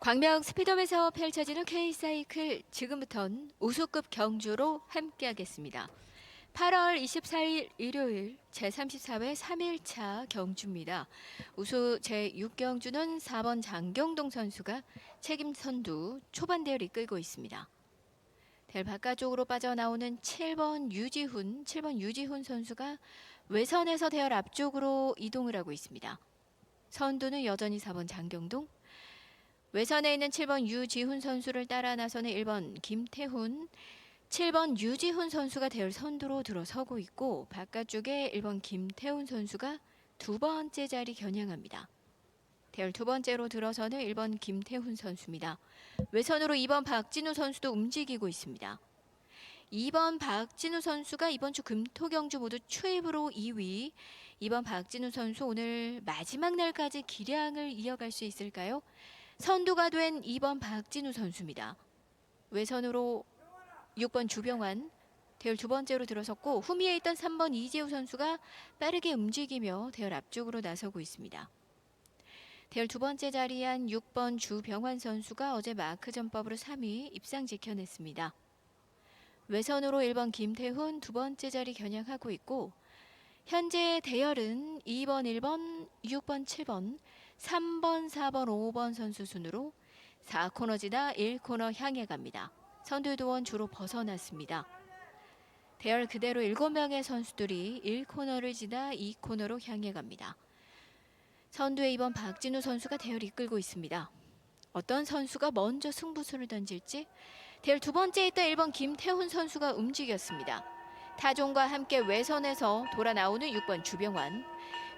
광명 스피드홈에서 펼쳐지는 K사이클 지금부턴 우수급 경주로 함께하겠습니다. 8월 24일 일요일 제34회 3일차 경주입니다. 우수 제6경주는 4번 장경동 선수가 책임 선두 초반 대열 이끌고 있습니다. 대열 바깥쪽으로 빠져나오는 7번 유지훈, 7번 유지훈 선수가 외선에서 대열 앞쪽으로 이동을 하고 있습니다. 선두는 여전히 4번 장경동, 외선에 있는 7번 유지훈 선수를 따라 나서는 1번 김태훈, 7번 유지훈 선수가 대열 선두로 들어서고 있고 바깥쪽에 1번 김태훈 선수가 두 번째 자리 겨냥합니다. 대열 두 번째로 들어서는 1번 김태훈 선수입니다. 외선으로 2번 박진우 선수도 움직이고 있습니다. 2번 박진우 선수가 이번 주 금토경주 모두 추입으로 2위. 2번 박진우 선수 오늘 마지막 날까지 기량을 이어갈 수 있을까요? 선두가 된 2번 박진우 선수입니다. 외선으로 6번 주병환 대열 두 번째로 들어섰고 후미에 있던 3번 이재우 선수가 빠르게 움직이며 대열 앞쪽으로 나서고 있습니다. 대열 두 번째 자리에 한 6번 주병환 선수가 어제 마크 전법으로 3위 입상 지켜냈습니다. 외선으로 1번 김태훈 두 번째 자리 겨냥하고 있고 현재 대열은 2번, 1번, 6번, 7번, 3번, 4번, 5번 선수 순으로 4코너 지나 1코너 향해 갑니다. 선두도원 주로 벗어났습니다. 대열 그대로 7명의 선수들이 1코너를 지나 2코너로 향해 갑니다. 선두에 이번 박진우 선수가 대열 이끌고 있습니다. 어떤 선수가 먼저 승부수를 던질지 대열 두 번째에 있던 1번 김태훈 선수가 움직였습니다. 타종과 함께 외선에서 돌아 나오는 6번 주병환.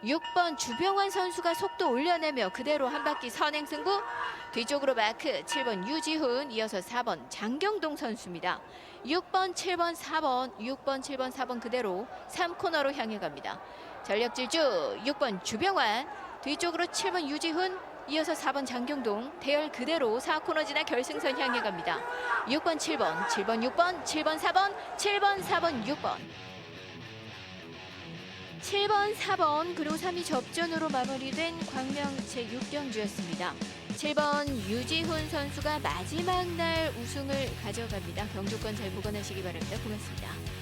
6번 주병환 선수가 속도 올려내며 그대로 한 바퀴 선행 승부. 뒤쪽으로 마크 7번 유지훈 이어서 4번 장경동 선수입니다. 6번, 7번, 4번, 6번, 7번, 4번 그대로 3코너로 향해 갑니다. 전력 질주 6번 주병환 뒤쪽으로 7번 유지훈 이어서 4번 장경동 대열 그대로 4코너 지나 결승선 향해 갑니다. 6번 7번 7번 6번 7번 4번 7번 4번 6번 7번 4번 그리고 3위 접전으로 마무리된 광명 제6경주였습니다. 7번 유지훈 선수가 마지막 날 우승을 가져갑니다. 경주권 잘 보관하시기 바랍니다. 고맙습니다.